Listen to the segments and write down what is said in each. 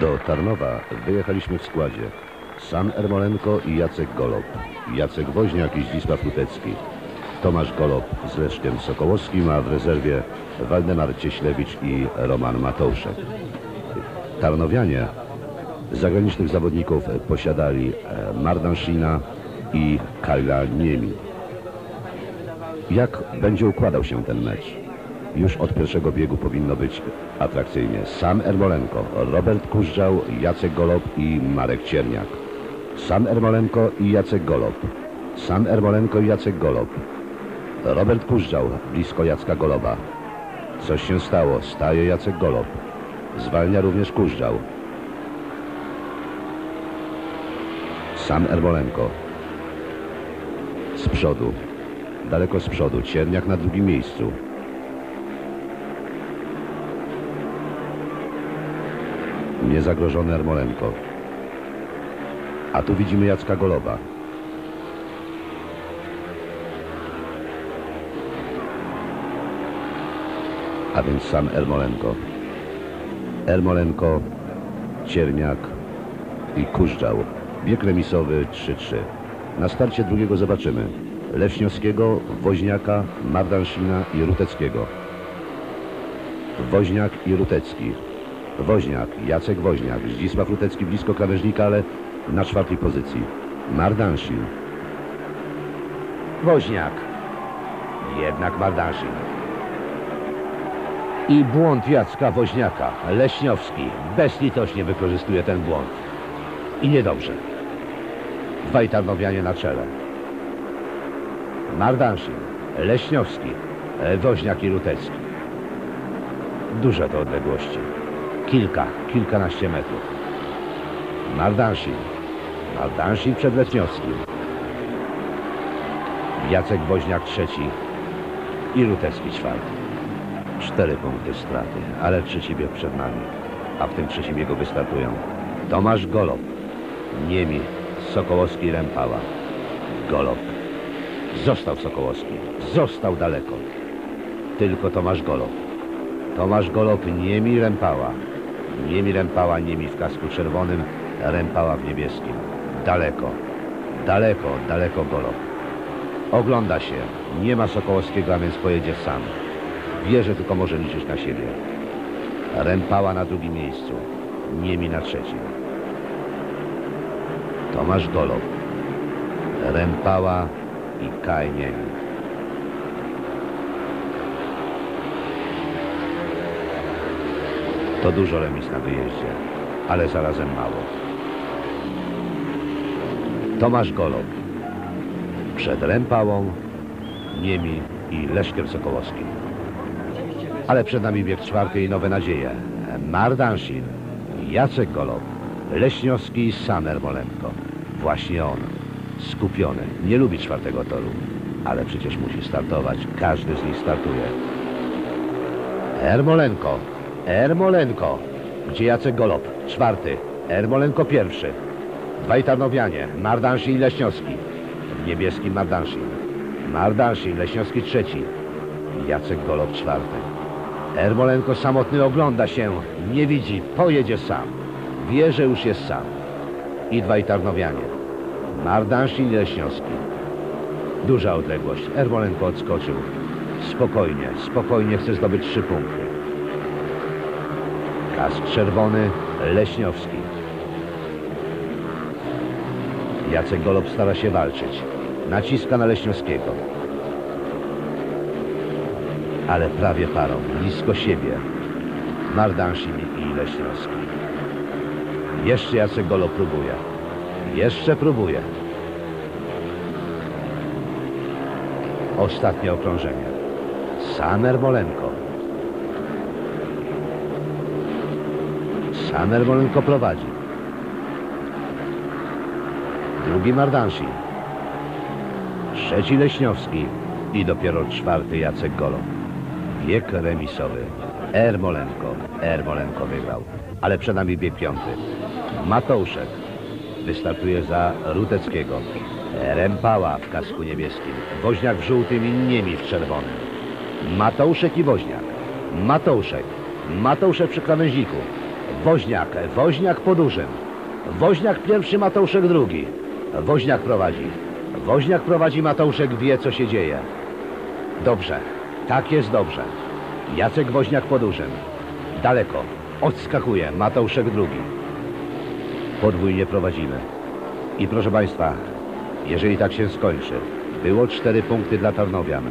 Do Tarnowa wyjechaliśmy w składzie. Sam Ermolenko i Jacek Golob. Jacek Woźniak i Zdzisław Lutecki. Tomasz Golob z Leszkiem Sokołowskim, a w rezerwie Waldemar Cieślewicz i Roman Matouszek. Tarnowianie zagranicznych zawodników posiadali e, Mardan Shina i Kajla Niemi. Jak będzie układał się ten mecz? Już od pierwszego biegu powinno być atrakcyjnie. Sam Ermolenko, Robert Kurzał, Jacek Golob i Marek Cierniak. Sam Ermolenko i Jacek Golob. Sam Ermolenko i Jacek Golob. Robert Kurzał blisko Jacka Goloba. Coś się stało. Staje Jacek Golob. Zwalnia również Kurzał. Sam Ermolenko. Z przodu. Daleko z przodu. Cierniak na drugim miejscu. Niezagrożony Ermolenko. A tu widzimy Jacka Goloba. A więc sam Ermolenko. Ermolenko, Cierniak i Kurzczał. Bieg remisowy 3-3. Na starcie drugiego zobaczymy Leśniowskiego, Woźniaka, Mardanszina i Ruteckiego. Woźniak i Rutecki. Woźniak, Jacek Woźniak, Zdzisław Rutecki blisko krawężnika, ale na czwartej pozycji. Mardanszin. Woźniak. Jednak Mardanszin. I błąd Jacka Woźniaka. Leśniowski bezlitośnie wykorzystuje ten błąd. I niedobrze. Dwaj tarnowianie na czele. Mardanszin, Leśniowski, Woźniak i Rutecki. Duże to odległości. Kilka, kilkanaście metrów. Mardanszin. Mardanszin przed Leśniowskim. Jacek Woźniak trzeci i Rutecki czwarty. Cztery punkty straty, ale trzeci bieg przed nami. A w tym trzecim biegu wystartują Tomasz Golob, Niemi, Sokołowski Rempała. Golob. Został Sokołowski. Został daleko. Tylko Tomasz Golob. Tomasz Golob, Niemi Rempała. Niemi Rempała, Niemi w kasku czerwonym, Rempała w niebieskim. Daleko. Daleko, daleko Golob. Ogląda się. Nie ma Sokołowskiego, a więc pojedzie sam. Wie, że tylko może liczyć na siebie. Rempała na drugim miejscu. Niemi na trzecim. Tomasz Golob. Rempała i Kaj. To dużo remis na wyjeździe, ale zarazem mało. Tomasz Golob. Przed Rempałą, Niemi i Leszkiem Sokołowskim. Ale przed nami bieg czwarty i nowe nadzieje. Mardanszin, Jacek Golob, Leśniowski i sam Ermolenko. Właśnie on, skupiony, nie lubi czwartego toru, ale przecież musi startować. Każdy z nich startuje. Ermolenko, Ermolenko. Gdzie Jacek Golob? Czwarty. Ermolenko pierwszy. Dwaj Tarnowianie, Mardanszin i Leśniowski. W niebieskim Mardanszin. Mardanszin, Leśniowski trzeci. Jacek Golob czwarty. Ermolenko samotny ogląda się, nie widzi, pojedzie sam. Wie, że już jest sam. I dwaj Tarnowianie. Mardanszin i Leśniowski. Duża odległość. Ermolenko odskoczył. Spokojnie, spokojnie chce zdobyć trzy punkty. Kask czerwony, Leśniowski. Jacek Golob stara się walczyć. Naciska na Leśniowskiego. Ale prawie parą, blisko siebie. Mardanszin i Leśniowski. Jeszcze Jacek Golob próbuje. Jeszcze próbuje. Ostatnie okrążenie. Samer Molenko. Samer Molenko prowadzi. Drugi Mardanszin. Trzeci Leśniowski. I dopiero czwarty Jacek Golo. Bieg remisowy. Ermolenko. Ermolenko wygrał. Ale przed nami bieg piąty. Matouszek. Wystartuje za Ruteckiego. Rempała w kasku niebieskim. Woźniak w żółtym i Niemi w czerwonym. Matouszek i Woźniak. Matouszek. Matouszek przy krawężniku. Woźniak, Woźniak po dużym. Woźniak pierwszy, Mateuszek drugi. Woźniak prowadzi. Woźniak prowadzi, Mateuszek wie, co się dzieje. Dobrze, tak jest dobrze. Jacek Woźniak po dużym. Daleko. Odskakuje, Mateuszek drugi. Podwójnie prowadzimy. I proszę Państwa, jeżeli tak się skończy, było cztery punkty dla Tarnowian.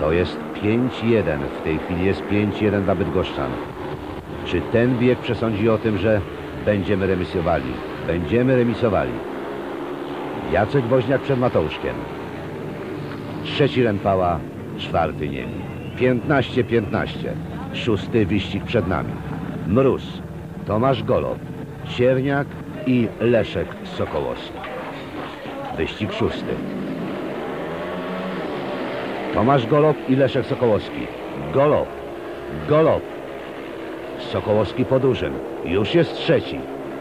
To jest 5-1. W tej chwili jest 5-1 dla Bydgoszczan. Czy ten bieg przesądzi o tym, że będziemy remisowali? Będziemy remisowali. Jacek Woźniak przed Mateuszkiem. Trzeci Rempała, czwarty Niemi. 15-15. Szósty wyścig przed nami. Mróz, Tomasz Golob, Cierniak i Leszek Sokołowski. Wyścig szósty. Tomasz Golob i Leszek Sokołowski. Golob, Golob. Sokołowski po dużym. Już jest trzeci.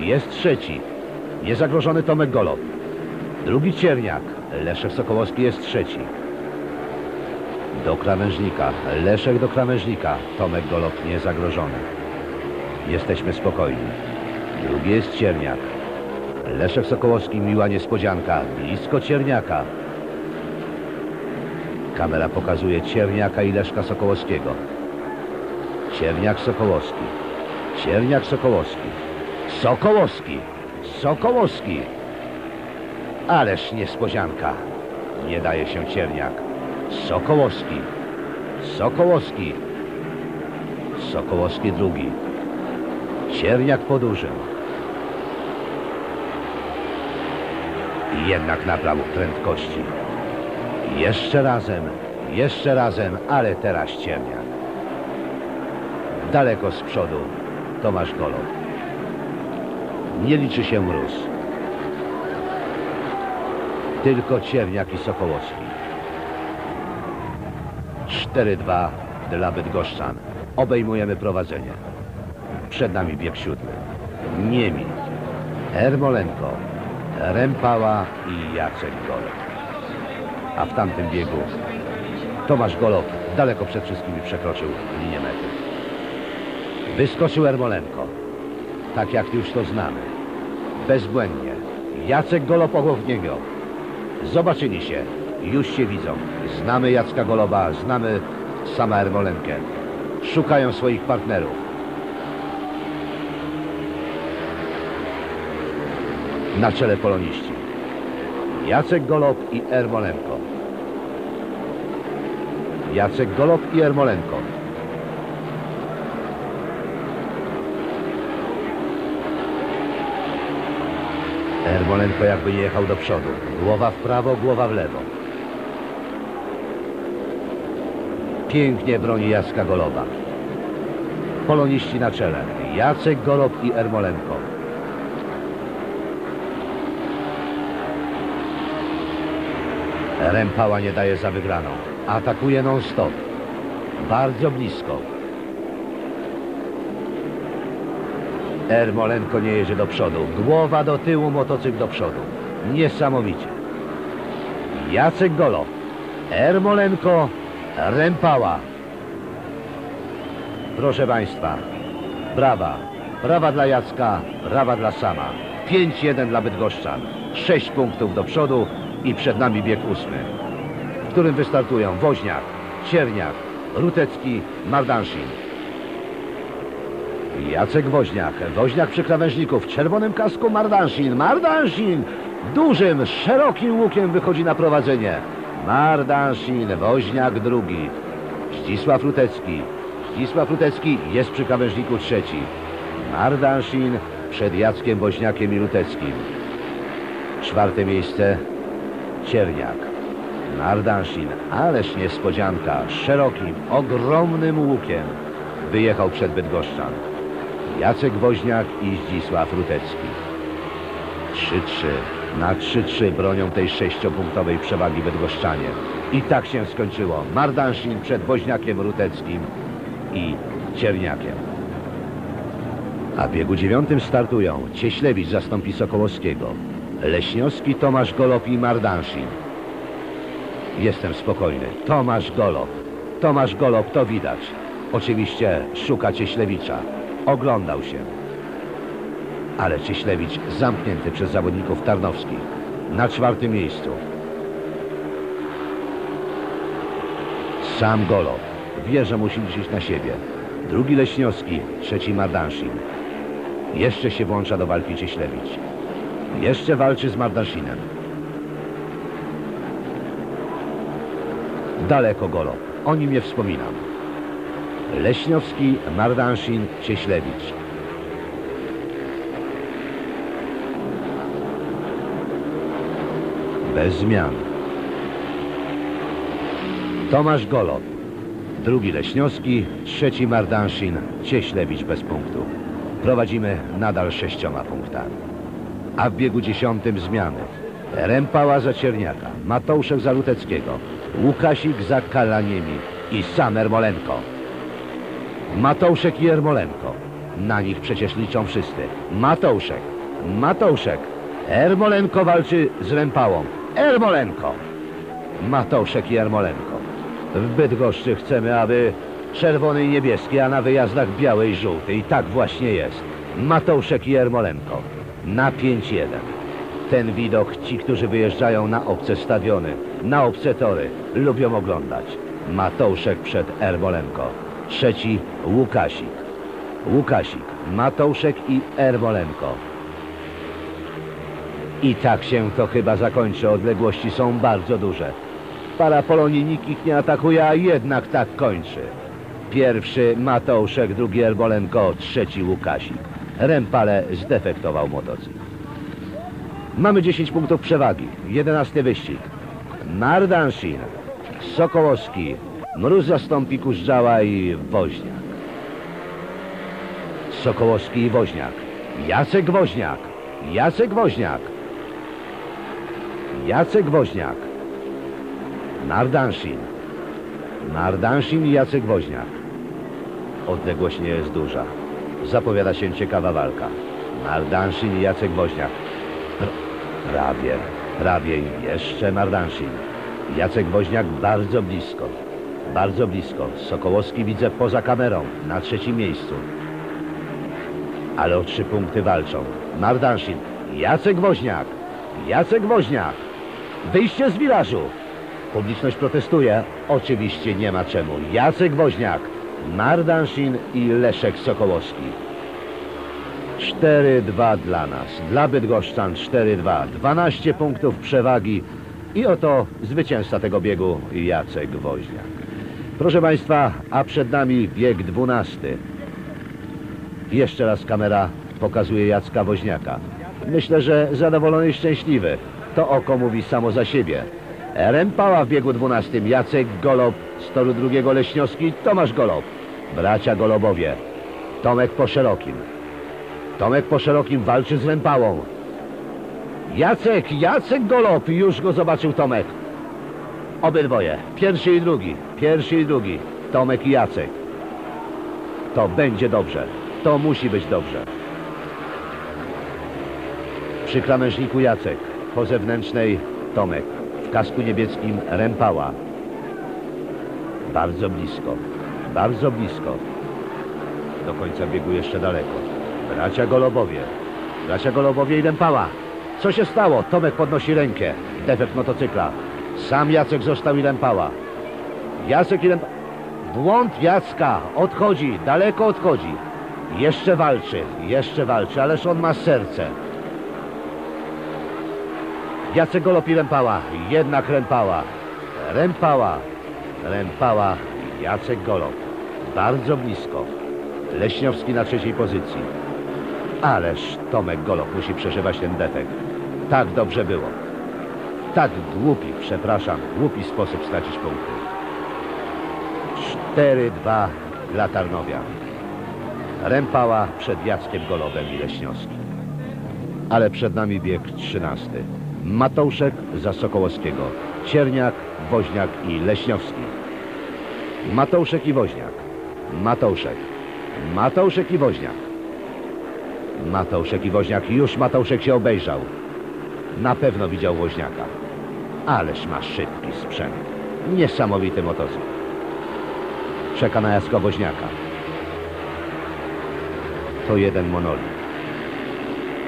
Jest trzeci. Niezagrożony Tomek Golob. Drugi Cierniak. Leszek Sokołowski jest trzeci. Do krawężnika. Leszek do krawężnika. Tomek Golob niezagrożony. Jesteśmy spokojni. Drugi jest Cierniak. Leszek Sokołowski, miła niespodzianka. Blisko Cierniaka. Kamera pokazuje Cierniaka i Leszka Sokołowskiego. Cierniak Sokołowski. Cierniak Sokołowski. Sokołowski. Sokołowski. Ależ niespodzianka. Nie daje się Cierniak. Sokołowski. Sokołowski. Sokołowski drugi. Cierniak po dużym. Jednak nabrał prędkości. Jeszcze razem, jeszcze razem, ale teraz Cierniak. Daleko z przodu Tomasz Golob. Nie liczy się mróz. Tylko Cierniak i Sokołowski. 4-2 dla Bydgoszczan. Obejmujemy prowadzenie. Przed nami bieg siódmy. Niemi, Ermolenko, Rempała i Jacek Golob. A w tamtym biegu Tomasz Golob daleko przed wszystkimi przekroczył linię mety. Wyskoczył Ermolenko. Tak jak już to znamy. Bezbłędnie. Jacek Golob obok niego. Zobaczyli się. Już się widzą. Znamy Jacka Goloba, znamy sama Ermolenkę. Szukają swoich partnerów. Na czele poloniści. Jacek Golob i Ermolenko. Jacek Golob i Ermolenko. Ermolenko jakby jechał do przodu. Głowa w prawo, głowa w lewo. Pięknie broni Jacka Goloba. Poloniści na czele. Jacek Golob i Ermolenko. Rempała nie daje za wygraną. Atakuje non-stop. Bardzo blisko. Ermolenko nie jedzie do przodu. Głowa do tyłu, motocykl do przodu. Niesamowicie. Jacek Golo. Ermolenko. Rempała. Proszę Państwa. Brawa. Brawa dla Jacka. Brawa dla Sama. 5-1 dla Bydgoszczan. 6 punktów do przodu i przed nami bieg ósmy, w którym wystartują Woźniak, Cierniak, Rutecki, Mardanszin. Jacek Woźniak, Woźniak przy krawężniku, w czerwonym kasku Mardanszin, Mardanszin dużym, szerokim łukiem wychodzi na prowadzenie. Mardanszin, Woźniak drugi, Zdzisław Rutecki, Zdzisław Rutecki jest przy krawężniku trzeci. Mardanszin przed Jackiem Woźniakiem i Ruteckim. Czwarte miejsce Cierniak. Mardanszin, ależ niespodzianka, szerokim, ogromnym łukiem wyjechał przed Bydgoszczan. Jacek Woźniak i Zdzisław Rutecki. 3-3. Na 3-3 bronią tej sześciopunktowej przewagi Bydgoszczanie. I tak się skończyło. Mardanszin przed Woźniakiem Ruteckim i Cierniakiem. A w biegu dziewiątym startują Cieślewicz zastąpi Sokołowskiego, Leśniowski, Tomasz Golob i Mardanszin. Jestem spokojny. Tomasz Golob. Tomasz Golob, to widać. Oczywiście szuka Cieślewicza. Oglądał się. Ale Cieślewicz zamknięty przez zawodników tarnowskich. Na czwartym miejscu. Sam Golob. Wie, że musi liczyć na siebie. Drugi Leśniowski, trzeci Mardanszin. Jeszcze się włącza do walki Cieślewicz. Jeszcze walczy z Mardanszinem. Daleko Golob. O nim nie wspominam. Leśniowski, Mardanszin, Cieślewicz. Bez zmian. Tomasz Golob. Drugi Leśniowski, trzeci Mardanszin, Cieślewicz bez punktu. Prowadzimy nadal sześcioma punktami. A w biegu dziesiątym zmiany. Rempała za Cierniaka, Matouszek za Luteckiego, Łukasik za Kalaniemi i sam Ermolenko. Matouszek i Ermolenko. Na nich przecież liczą wszyscy. Matouszek, Matouszek. Ermolenko walczy z Rempałą. Ermolenko. Matouszek i Ermolenko. W Bydgoszczy chcemy, aby czerwony i niebieski, a na wyjazdach biały i żółty. I tak właśnie jest. Matouszek i Ermolenko. Na 5-1. Ten widok ci, którzy wyjeżdżają na obce stadiony, na obce tory, lubią oglądać. Matouszek przed Ermolenko. Trzeci Łukasik. Łukasik, Matouszek i Ermolenko. I tak się to chyba zakończy. Odległości są bardzo duże. Para Polonii nikt ich nie atakuje, a jednak tak kończy. Pierwszy Matouszek, drugi Erbolenko, trzeci Łukasik. Rempale zdefektował motocykl. Mamy 10 punktów przewagi. 11 wyścig. Mardanszin, Sokołowski, Mróz zastąpi Kużdżała i Woźniak. Sokołowski i Woźniak. Jacek Woźniak. Jacek Woźniak. Jacek Woźniak. Mardanszin. Mardanszin i Jacek Woźniak. Odległość nie jest duża. Zapowiada się ciekawa walka. Mardanszin i Jacek Woźniak. Pr- Prawie, prawie jeszcze Mardanszin. Jacek Woźniak bardzo blisko. Bardzo blisko. Sokołowski widzę poza kamerą, na trzecim miejscu. Ale o trzy punkty walczą. Mardanszin. Jacek Woźniak. Jacek Woźniak. Wyjście z wilażu. Publiczność protestuje. Oczywiście nie ma czemu. Jacek Woźniak, Mardanszin i Leszek Sokołowski. 4-2 dla nas. Dla Bydgoszczan 4-2. 12 punktów przewagi. I oto zwycięzca tego biegu Jacek Woźniak. Proszę Państwa, a przed nami bieg 12. Jeszcze raz kamera pokazuje Jacka Woźniaka. Myślę, że zadowolony i szczęśliwy. To oko mówi samo za siebie. Rempała w biegu 12. Jacek Golob z toru drugiego Leśniowski, Tomasz Golob. Bracia Golobowie. Tomek po szerokim. Tomek po szerokim walczy z Rempałą. Jacek, Jacek Golob. Już go zobaczył Tomek. Obydwoje. Pierwszy i drugi. Pierwszy i drugi. Tomek i Jacek. To będzie dobrze. To musi być dobrze. Przy krawężniku Jacek. Po zewnętrznej Tomek. W kasku niebieskim Rempała. Bardzo blisko. Bardzo blisko. Do końca biegu jeszcze daleko. Bracia Golobowie. Bracia Golobowie i Rempała. Co się stało? Tomek podnosi rękę. Defekt motocykla. Sam Jacek został i. Jacek i. Błąd Jacka. Odchodzi. Daleko odchodzi. Jeszcze walczy. Jeszcze walczy. Ależ on ma serce. Jacek Golob i. Jednak Rempała. Rempała. Rempała. Jacek Golob. Bardzo blisko. Leśniowski na trzeciej pozycji. Ależ Tomek Golob musi przeżywać ten defekt. Tak dobrze było. Tak głupi, przepraszam, głupi sposób stracić punkty. 4-2 dla Tarnowia. Rempała przed Jackiem Golobem i Leśniowskim. Ale przed nami bieg 13. Matouszek za Sokołowskiego. Cierniak, Woźniak i Leśniowski. Matouszek i Woźniak. Matouszek. Matouszek i Woźniak. Matouszek i Woźniak. Już Matouszek się obejrzał. Na pewno widział Woźniaka. Ależ ma szybki sprzęt. Niesamowity motocykl. Czeka na Jacka Woźniaka. To jeden monolit.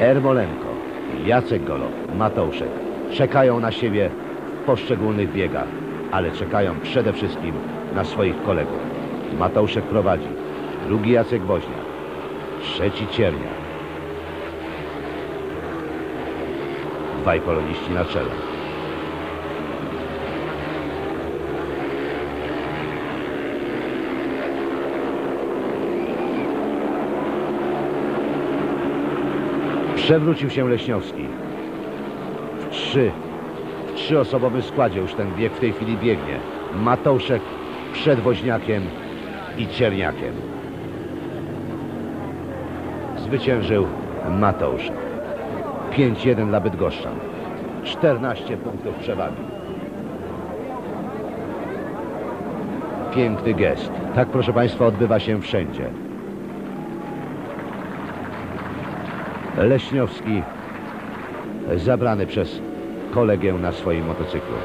Ermolenko, Jacek Golob, Matouszek czekają na siebie w poszczególnych biegach, ale czekają przede wszystkim na swoich kolegów. Matouszek prowadzi, drugi Jacek Woźniak, trzeci Cierniak. Dwaj poloniści na czele. Przewrócił się Leśniowski. W trzy, w trzyosobowym składzie już ten bieg w tej chwili biegnie. Matouszek przed Woźniakiem i Cierniakiem. Zwyciężył Matouszek. 5-1 dla Bydgoszczan. 14 punktów przewagi. Piękny gest. Tak, proszę Państwa, odbywa się wszędzie. Leśniowski zabrany przez kolegę na swoim motocyklu.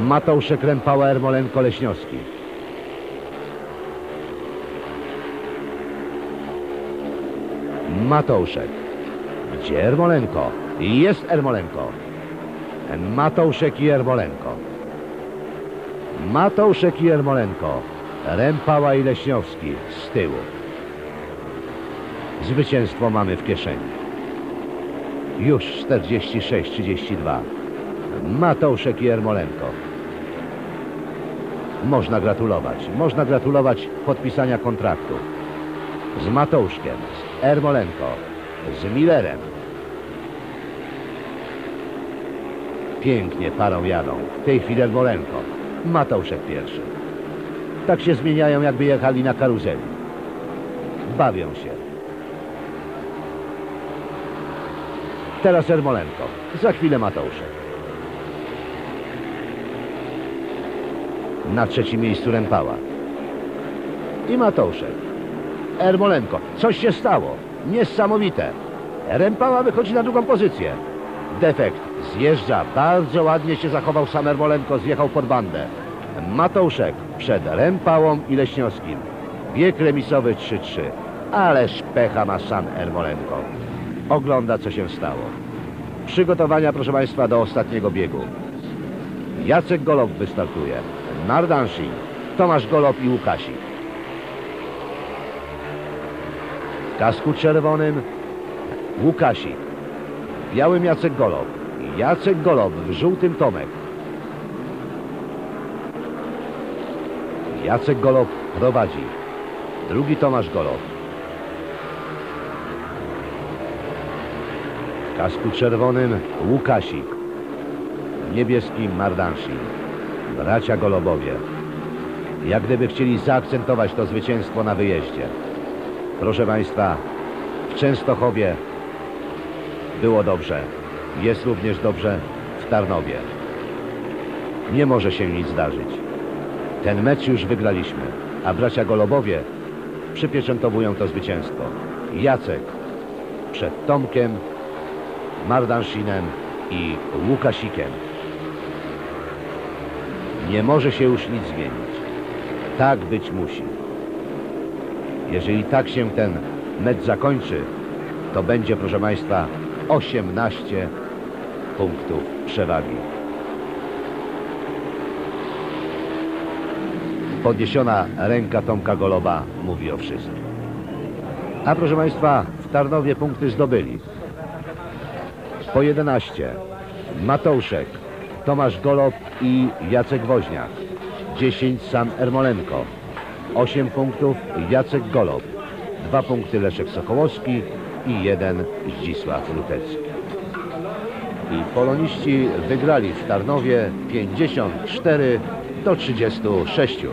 Matouszek Rępała Ermolenko Leśniowski. Matouszek. Gdzie Ermolenko? Jest Ermolenko. Matouszek i Ermolenko. Matouszek i Ermolenko. Rępała i Leśniowski z tyłu. Zwycięstwo mamy w kieszeni. Już 46-32. Matouszek i Ermolenko. Można gratulować. Można gratulować podpisania kontraktu. Z Matouszkiem, z Ermolenko, z Millerem. Pięknie parą jadą. W tej chwili Ermolenko. Matouszek pierwszy. Tak się zmieniają, jakby jechali na karuzeli. Bawią się. Teraz Ermolenko. Za chwilę Matouszek. Na trzecim miejscu Rępała. I Matouszek. Ermolenko. Coś się stało. Niesamowite. Rępała wychodzi na drugą pozycję. Defekt. Zjeżdża. Bardzo ładnie się zachował sam Ermolenko. Zjechał pod bandę. Matouszek przed Rępałą i Leśniowskim. Bieg remisowy 3-3. Ależ pecha ma sam Ermolenko ogląda, co się stało. Przygotowania, proszę Państwa, do ostatniego biegu. Jacek Golob wystartuje. Nardansi, Tomasz Golob i Łukasik. W kasku czerwonym Łukasik. W białym Jacek Golob. Jacek Golob w żółtym Tomek. Jacek Golob prowadzi. Drugi Tomasz Golob. W kasku czerwonym Łukasik. W niebieskim Mardansi. Bracia Golobowie. Jak gdyby chcieli zaakcentować to zwycięstwo na wyjeździe. Proszę Państwa, w Częstochowie było dobrze. Jest również dobrze w Tarnowie. Nie może się nic zdarzyć. Ten mecz już wygraliśmy, a bracia Golobowie przypieczętowują to zwycięstwo. Jacek przed Tomkiem, Mardanshinem i Łukasikiem. Nie może się już nic zmienić. Tak być musi. Jeżeli tak się ten mecz zakończy, to będzie, proszę Państwa, 18 punktów przewagi. Podniesiona ręka Tomka Goloba mówi o wszystkim. A proszę Państwa, w Tarnowie punkty zdobyli. Po 11 Matouszek, Tomasz Golob i Jacek Woźniak. 10 sam Ermolenko. 8 punktów Jacek Golob. 2 punkty Leszek Sokołowski i 1 Zdzisław Lutecki. I poloniści wygrali w Tarnowie 54 do 36.